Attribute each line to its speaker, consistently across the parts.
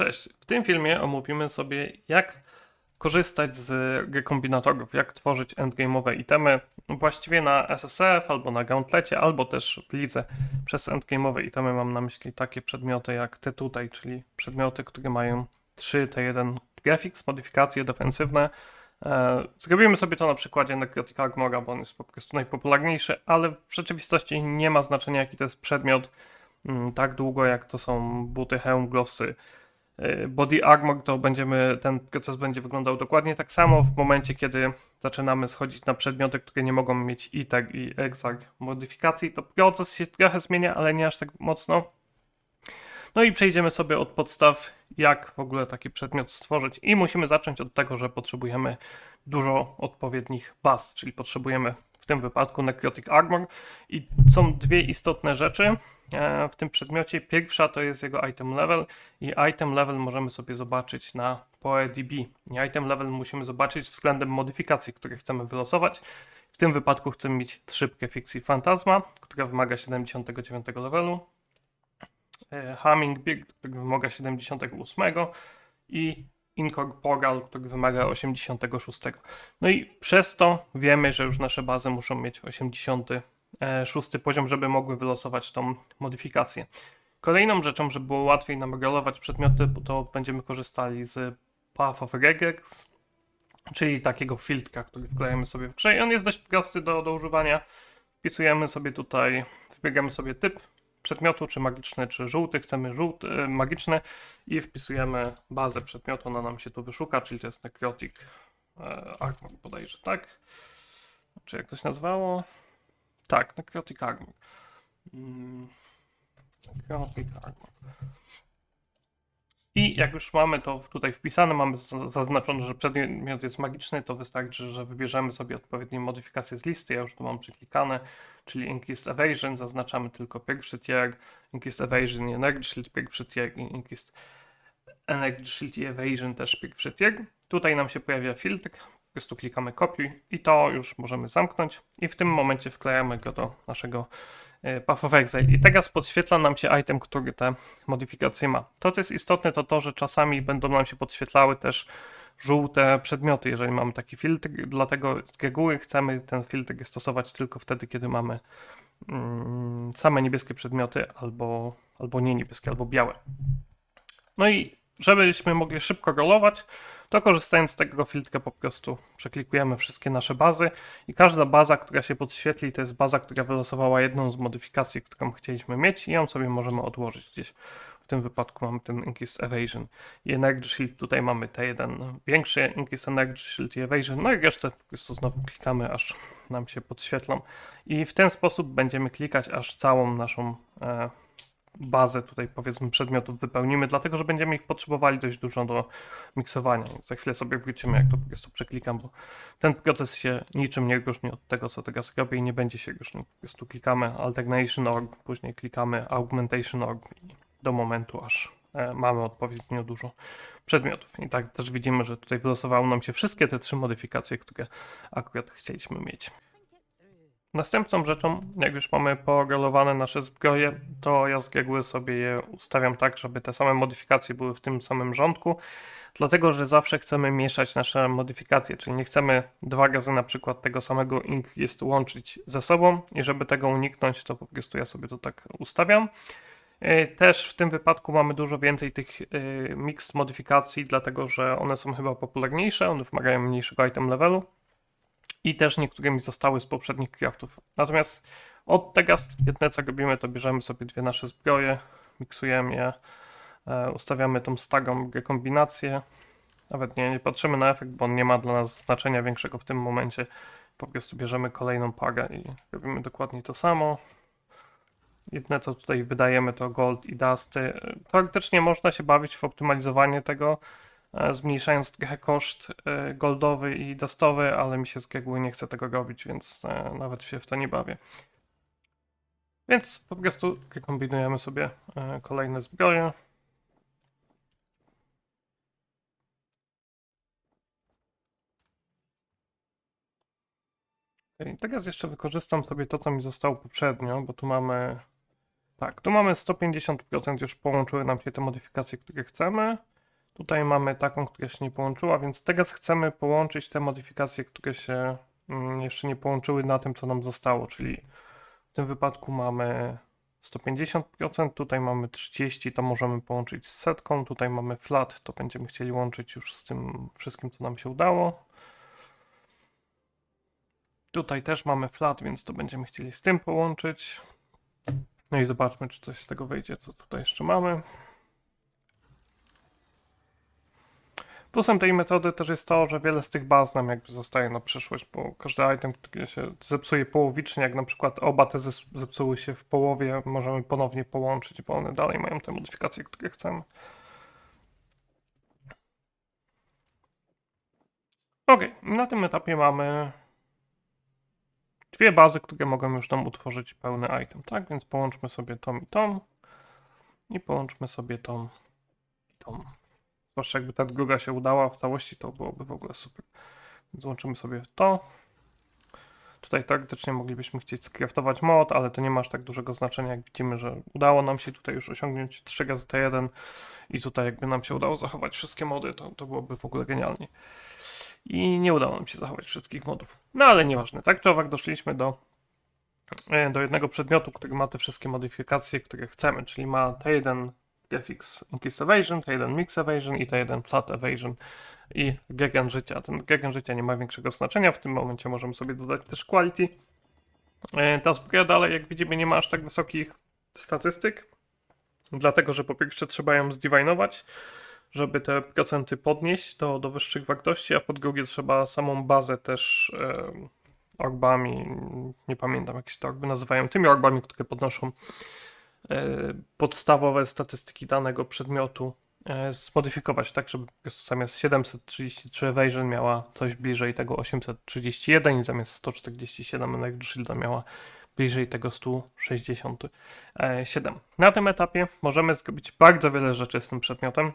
Speaker 1: Cześć. W tym filmie omówimy sobie, jak korzystać z rekombinatorów, jak tworzyć endgame'owe itemy, właściwie na SSF, albo na Gauntlecie, albo też w lidze. Przez endgame'owe itemy mam na myśli takie przedmioty jak te tutaj, czyli przedmioty, które mają 3 T1 graphics, modyfikacje defensywne. E, Zrobimy sobie to na przykładzie Necrotic Armora, bo on jest po prostu najpopularniejszy, ale w rzeczywistości nie ma znaczenia, jaki to jest przedmiot, mm, tak długo jak to są buty, hełm, glowsy, body armor, to będziemy, ten proces będzie wyglądał dokładnie tak samo w momencie, kiedy zaczynamy schodzić na przedmioty, które nie mogą mieć ITAG i EXAG modyfikacji, to proces się trochę zmienia, ale nie aż tak mocno. No i przejdziemy sobie od podstaw, jak w ogóle taki przedmiot stworzyć. I musimy zacząć od tego, że potrzebujemy dużo odpowiednich baz, czyli potrzebujemy w tym wypadku Necrotic Armor i są dwie istotne rzeczy w tym przedmiocie. Pierwsza to jest jego item level i item level możemy sobie zobaczyć na PoeDB. I item level musimy zobaczyć względem modyfikacji, które chcemy wylosować. W tym wypadku chcemy mieć szybkę fikcji Fantasma, która wymaga 79 levelu, e, Hummingbird, który wymaga 78 i Incorporeal, który wymaga 86. No i przez to wiemy, że już nasze bazy muszą mieć 86 poziom, żeby mogły wylosować tą modyfikację. Kolejną rzeczą, żeby było łatwiej nam rolować przedmioty, to będziemy korzystali z Path of Regex, czyli takiego filtra, który wklejamy sobie w grze i on jest dość prosty do, do używania. Wpisujemy sobie tutaj, wybieramy sobie typ przedmiotu, czy magiczny, czy żółty, chcemy żółty, e, magiczny i wpisujemy bazę przedmiotu, ona nam się tu wyszuka, czyli to jest Necrotic e, Armor bodajże, tak? Czy jak to się nazywało? Tak, Necrotic Armor. Mm, Necrotic Armor. I jak już mamy to tutaj wpisane, mamy zaznaczone, że przedmiot jest magiczny, to wystarczy, że wybierzemy sobie odpowiednie modyfikacje z listy. Ja już tu mam przyklikane, czyli Inkist Evasion, zaznaczamy tylko pierwszy tier, Inkist Evasion i Energy Shield pierwszy tier i Inkist Energy Shield i Evasion też pierwszy tier. Tutaj nam się pojawia filtr, po prostu klikamy kopiuj i to już możemy zamknąć i w tym momencie wklejamy go do naszego e, Path of Exile. I teraz podświetla nam się item, który te modyfikacje ma. To, co jest istotne, to to, że czasami będą nam się podświetlały też żółte przedmioty, jeżeli mamy taki filtr, dlatego z reguły chcemy ten filtr stosować tylko wtedy, kiedy mamy mm, same niebieskie przedmioty albo, albo nie niebieskie, albo białe. No i żebyśmy mogli szybko rolować, to korzystając z tego filtra po prostu przeklikujemy wszystkie nasze bazy i każda baza, która się podświetli, to jest baza, która wylosowała jedną z modyfikacji, którą chcieliśmy mieć i ją sobie możemy odłożyć gdzieś. W tym wypadku mamy ten Inkist Evasion i Energy Shield. Tutaj mamy te jeden większy Inkist Energy Shield i Evasion. No i resztę po prostu znowu klikamy, aż nam się podświetlą. I w ten sposób będziemy klikać, aż całą naszą e, bazę tutaj powiedzmy przedmiotów wypełnimy, dlatego że będziemy ich potrzebowali dość dużo do miksowania. Za chwilę sobie wrócimy, jak to po prostu przeklikam, bo ten proces się niczym nie różni od tego, co teraz robię i nie będzie się różnił. Po prostu klikamy Alternation Org, później klikamy Augmentation Org i do momentu, aż e, mamy odpowiednio dużo przedmiotów. I tak też widzimy, że tutaj wylosowały nam się wszystkie te trzy modyfikacje, które akurat chcieliśmy mieć. Następną rzeczą, jak już mamy porolowane nasze zbroje, to ja z reguły sobie je ustawiam tak, żeby te same modyfikacje były w tym samym rządku, dlatego że zawsze chcemy mieszać nasze modyfikacje, czyli nie chcemy dwa razy na przykład tego samego ink jest łączyć ze sobą i żeby tego uniknąć, to po prostu ja sobie to tak ustawiam. E, Też w tym wypadku mamy dużo więcej tych e, mixed modyfikacji, dlatego że one są chyba popularniejsze, one wymagają mniejszego item levelu i też niektóre mi zostały z poprzednich craftów. Natomiast od teraz jedyne co robimy, to bierzemy sobie dwie nasze zbroje, miksujemy je, e, ustawiamy tą stagą rekombinację. Nawet nie, nie patrzymy na efekt, bo on nie ma dla nas znaczenia większego w tym momencie. Po prostu bierzemy kolejną parę i robimy dokładnie to samo. Jedyne co tutaj wydajemy to gold i dusty. Teoretycznie można się bawić w optymalizowanie tego, e, zmniejszając trochę koszt e, goldowy i dustowy, ale mi się z reguły nie chce tego robić, więc e, nawet się w to nie bawię. Więc po prostu kombinujemy sobie e, kolejne zbroje. Okej, teraz jeszcze wykorzystam sobie to, co mi zostało poprzednio, bo tu mamy Tak, tu mamy 150% już połączyły nam się te modyfikacje, które chcemy. Tutaj mamy taką, która się nie połączyła, więc teraz chcemy połączyć te modyfikacje, które się mm, jeszcze nie połączyły na tym, co nam zostało, czyli w tym wypadku mamy 150%, tutaj mamy 30%, to możemy połączyć z setką, tutaj mamy flat, to będziemy chcieli łączyć już z tym wszystkim, co nam się udało. Tutaj też mamy flat, więc to będziemy chcieli z tym połączyć. No i zobaczmy, czy coś z tego wyjdzie, co tutaj jeszcze mamy. Plusem tej metody też jest to, że wiele z tych baz nam jakby zostaje na przyszłość, bo każdy item, się zepsuje połowicznie, jak na przykład oba te zepsuły się w połowie, możemy ponownie połączyć, bo one dalej mają te modyfikacje, które chcemy. Ok, na tym etapie mamy dwie bazy, które mogą już nam utworzyć pełny item, tak? Więc połączmy sobie tą i tą i połączmy sobie tą i tą. Zwłaszcza jakby ta druga się udała w całości, to byłoby w ogóle super. Więc łączymy sobie to. Tutaj teoretycznie moglibyśmy chcieć skraftować mod, ale to nie ma aż tak dużego znaczenia, jak widzimy, że udało nam się tutaj już osiągnąć 3 razy T1 i tutaj jakby nam się udało zachować wszystkie mody, to, to byłoby w ogóle genialnie. I nie udało nam się zachować wszystkich modów. No ale nieważne, tak czy owak doszliśmy do, e, do jednego przedmiotu, który ma te wszystkie modyfikacje, które chcemy, czyli ma T1 Graphics Increase Evasion, T1 Mix Evasion i T1 Flat Evasion i gegen życia. Ten gegen życia nie ma większego znaczenia, w tym momencie możemy sobie dodać też quality. E, Ta zbroja dalej, jak widzimy, nie ma aż tak wysokich statystyk, dlatego że po pierwsze trzeba ją zdivinować, żeby te procenty podnieść do, do wyższych wartości, a po drugie trzeba samą bazę też e, orbami, nie pamiętam jak się te orby nazywają, tymi orbami, które podnoszą podstawowe statystyki danego przedmiotu e, zmodyfikować tak, żeby zamiast 733 evasion miała coś bliżej tego 831 i zamiast 147 Energy Shielda miała bliżej tego 167. Na tym etapie możemy zrobić bardzo wiele rzeczy z tym przedmiotem.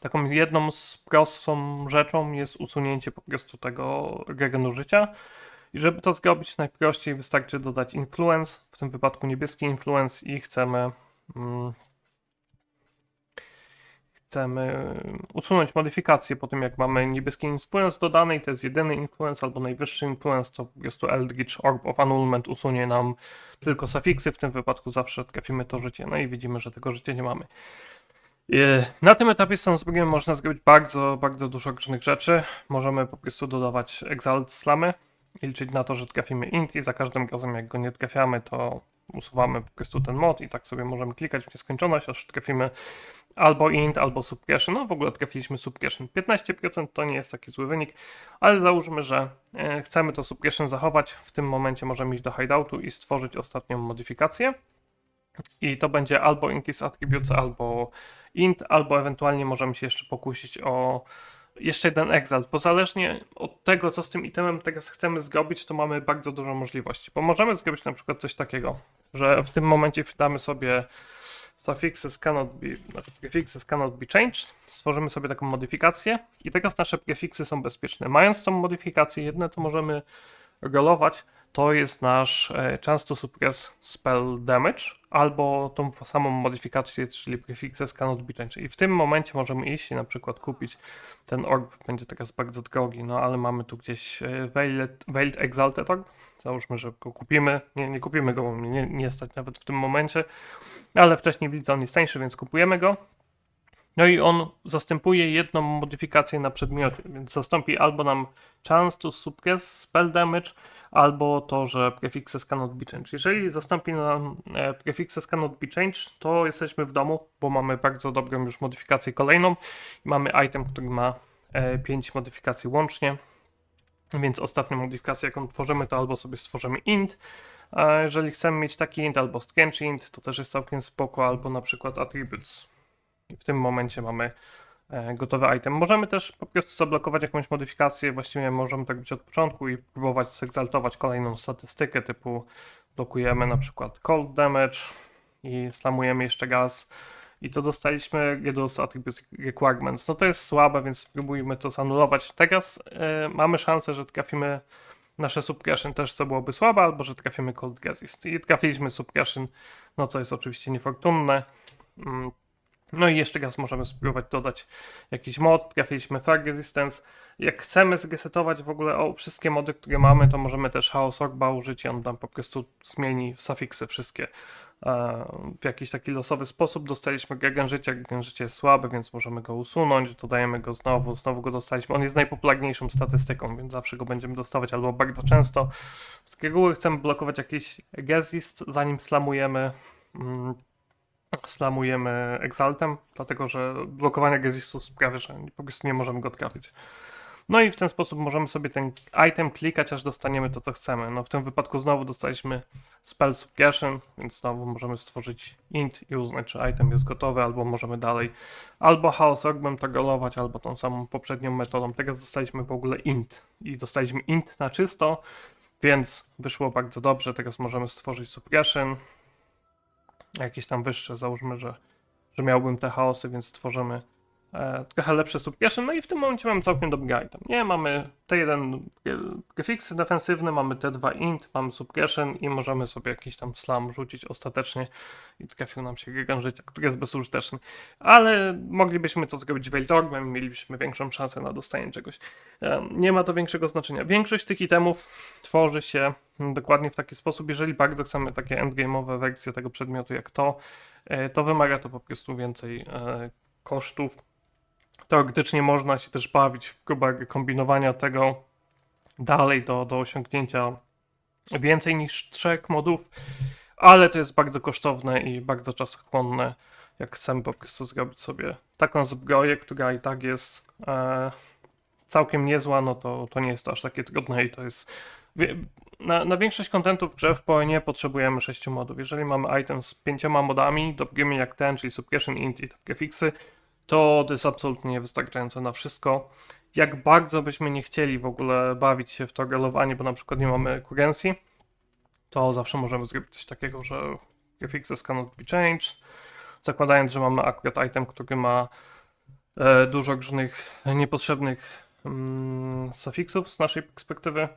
Speaker 1: Taką jedną z prostą rzeczą jest usunięcie po prostu tego regenu życia. I żeby to zrobić najprościej wystarczy dodać influence, w tym wypadku niebieski influence i chcemy mm, chcemy usunąć modyfikację po tym jak mamy niebieski influence dodany to jest jedyny influence albo najwyższy influence, to po prostu Eldritch Orb of Annulment usunie nam tylko sufiksy, w tym wypadku zawsze trafimy to życie, no i widzimy, że tego życia nie mamy. E, Na tym etapie z zbroją można zrobić bardzo, bardzo dużo różnych rzeczy. Możemy po prostu dodawać Exalt Slamy i liczyć na to, że trafimy int i za każdym razem jak go nie trafiamy, to usuwamy po prostu ten mod i tak sobie możemy klikać w nieskończoność, aż trafimy albo int, albo suppression. No w ogóle trafiliśmy suppression. 15% to nie jest taki zły wynik, ale załóżmy, że e, chcemy to suppression zachować. W tym momencie możemy iść do hideoutu i stworzyć ostatnią modyfikację. I to będzie albo increase attributes, albo int, albo ewentualnie możemy się jeszcze pokusić o jeszcze jeden exalt, bo zależnie od tego, co z tym itemem teraz chcemy zrobić, to mamy bardzo dużo możliwości. Bo możemy zrobić na przykład coś takiego, że w tym momencie wdamy sobie suffixes cannot be, znaczy prefixes cannot be changed, stworzymy sobie taką modyfikację i teraz nasze prefiksy są bezpieczne. Mając tą modyfikację, jedne co możemy rolować, to jest nasz e, często suppress spell damage, albo tą samą modyfikację, czyli prefixes cannot be changed. I w tym momencie możemy iść i na przykład kupić ten orb, będzie teraz bardzo drogi, no ale mamy tu gdzieś Veiled, Veiled Exalted Orb, załóżmy, że go kupimy, nie, nie kupimy go, nie, nie stać nawet w tym momencie, ale wcześniej widzę, on jest tańszy, więc kupujemy go. No i on zastępuje jedną modyfikację na przedmiocie, więc zastąpi albo nam chance to suppress spell damage, albo to, że prefixes cannot be changed. Jeżeli zastąpi nam e, prefixes cannot be changed, to jesteśmy w domu, bo mamy bardzo dobrą już modyfikację kolejną i mamy item, który ma 5 modyfikacji łącznie. Więc ostatnią modyfikację, jaką tworzymy, to albo sobie stworzymy int, a jeżeli chcemy mieć taki int albo strange int, to też jest całkiem spoko, albo na przykład attributes. I w tym momencie mamy e, gotowy item. Możemy też po prostu zablokować jakąś modyfikację, właściwie możemy tak być od początku i próbować zegzaltować kolejną statystykę, typu blokujemy na przykład cold damage i slamujemy jeszcze raz. I to dostaliśmy Reduce Attribute Requirements. No to jest słabe, więc spróbujmy to zanulować. Teraz e, mamy szansę, że trafimy nasze suppression też co byłoby słabe, albo że trafimy cold resist. I trafiliśmy suppression, no co jest oczywiście niefortunne. Mm. No i jeszcze raz możemy spróbować dodać jakiś mod. Trafiliśmy Fire Resistance. Jak chcemy zresetować w ogóle o wszystkie mody, które mamy, to możemy też Chaos Orba użyć i on tam po prostu zmieni sufiksy wszystkie e, w jakiś taki losowy sposób. Dostaliśmy Gegen życia, Gegen życie jest słaby, więc możemy go usunąć, dodajemy go znowu, znowu go dostaliśmy. On jest najpopularniejszą statystyką, więc zawsze go będziemy dostawać albo bardzo często. Z reguły chcemy blokować jakiś resist, zanim slamujemy mm, slamujemy Exaltem, dlatego że blokowanie Gesistu sprawia, że po prostu nie możemy go trafić. No i w ten sposób możemy sobie ten item klikać, aż dostaniemy to, co chcemy. No w tym wypadku znowu dostaliśmy Spell Suppression, więc znowu możemy stworzyć int i uznać, czy item jest gotowy, albo możemy dalej albo Chaos Orbem tagolować, albo tą samą poprzednią metodą. Teraz dostaliśmy w ogóle int i dostaliśmy int na czysto, więc wyszło bardzo dobrze. Teraz możemy stworzyć Suppression, jakieś tam wyższe, załóżmy, że, że miałbym te chaosy, więc tworzymy trochę lepsze suppression, no i w tym momencie mamy całkiem dobry item. Nie, mamy T1 prefiksy defensywne, mamy T2 int, mamy suppression i możemy sobie jakiś tam slam rzucić ostatecznie i trafił nam się Gigan życia, który jest bezużyteczny. Ale moglibyśmy to zrobić Veiltorgem i mielibyśmy większą szansę na dostanie czegoś. E, nie ma to większego znaczenia. Większość tych itemów tworzy się dokładnie w taki sposób, jeżeli bardzo chcemy takie endgame'owe wersje tego przedmiotu jak to, e, to wymaga to po prostu więcej e, kosztów. Teoretycznie można się też bawić w próbach kombinowania tego dalej do, do osiągnięcia więcej niż trzech modów, ale to jest bardzo kosztowne i bardzo czasochłonne, jak chcemy po prostu zrobić sobie taką zbroję, która i tak jest e, całkiem niezła, no to, to nie jest to aż takie trudne i to jest na, na większość kontentów w grze w nie potrzebujemy 6 modów. Jeżeli mamy item z pięcioma modami, dobrymi jak ten, czyli Suppression, Int i prefixy, to jest absolutnie niewystarczające na wszystko. Jak bardzo byśmy nie chcieli w ogóle bawić się w to relowanie, bo na przykład nie mamy currency, to zawsze możemy zrobić coś takiego, że prefixes cannot be changed, zakładając, że mamy akurat item, który ma e, dużo różnych niepotrzebnych mm, z naszej perspektywy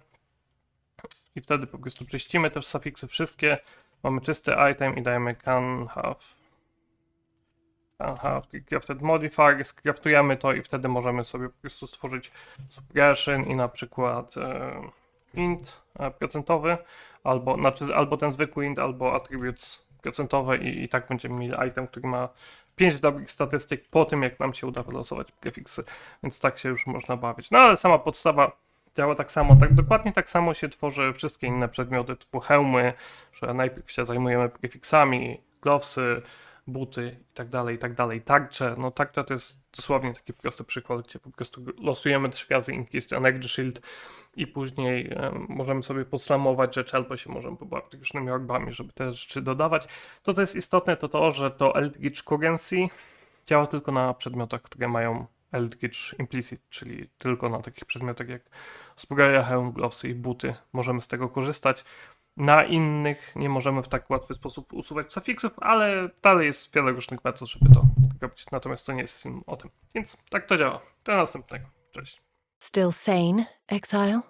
Speaker 1: i wtedy po prostu czyścimy te sufiksy wszystkie, mamy czysty item i dajemy can have have crafted modifier, skraftujemy to i wtedy możemy sobie po prostu stworzyć suppression i na przykład e, int e, procentowy, albo, znaczy, albo ten zwykły int, albo attributes procentowe i, i tak będziemy mieli item, który ma 5 dobrych statystyk po tym, jak nam się uda wylosować prefixy, więc tak się już można bawić. No ale sama podstawa działa tak samo, tak dokładnie tak samo się tworzy wszystkie inne przedmioty typu hełmy, że najpierw się zajmujemy prefiksami, glowsy, buty i tak dalej, i tak dalej. Tarcze, no tarcza to jest dosłownie taki prosty przykład, gdzie po prostu losujemy trzy razy Increased Energy Shield i później em, możemy sobie poslamować rzeczy, albo się możemy pobawić różnymi orbami, żeby te rzeczy dodawać. To, co jest istotne, to to, że to Eldritch Currency działa tylko na przedmiotach, które mają Eldritch Implicit, czyli tylko na takich przedmiotach jak zbroja, hełm, i buty możemy z tego korzystać. Na innych nie możemy w tak łatwy sposób usuwać sufiksów, ale dalej jest wiele różnych metod, żeby to robić. Natomiast to nie jest o tym. Więc tak to działa. Do następnego. Cześć.
Speaker 2: Still sane, Exile?